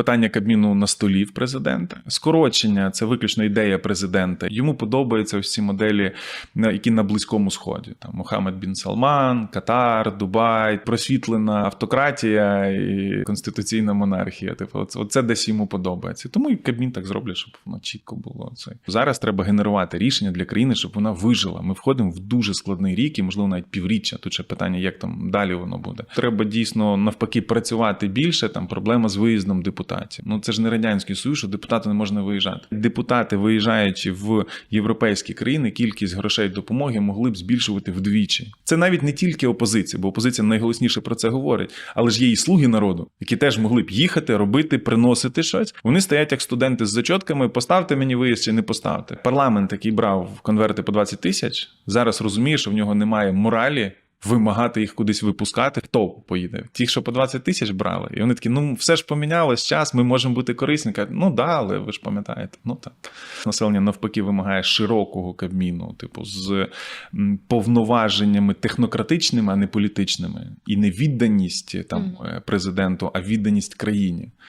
питання Кабміну на столі в президента. Скорочення це виключно ідея президента. Йому подобаються ці моделі, які на близькому сході. Там Мохаммед Бін Салман, Катар, Дубай, просвітлена автократія і конституційна монархія. Типу, оце десь йому подобається. Тому і Кабмін так зроблять, щоб воно чітко було. Це зараз треба генерувати рішення для країни, щоб вона вижила. Ми входимо в дуже складний рік, і можливо навіть півріччя. Тут ще питання, як там далі воно буде. Треба дійсно навпаки працювати більше. Там проблема з виїздом депутатів. Ну це ж не радянський союз, що депутати не можна виїжджати. Депутати, виїжджаючи в європейські країни, кількість грошей допомоги могли б збільшувати вдвічі. Це навіть не тільки опозиція, бо опозиція найголосніше про це говорить, але ж є і слуги народу, які теж могли б їхати, робити, приносити щось. Вони стоять як студенти з зачотками. Поставте мені виїзд чи не поставте. Парламент, який брав конверти по 20 тисяч, зараз розуміє, що в нього немає моралі. Вимагати їх кудись випускати, хто поїде? Ті, що по 20 тисяч брали. І вони такі, ну все ж помінялось, час, ми можемо бути корисні. Кажуть, ну да, але ви ж пам'ятаєте. Ну так. Населення навпаки вимагає широкого кабміну, типу, з повноваженнями технократичними, а не політичними. І не відданість там е, президенту, а відданість країні.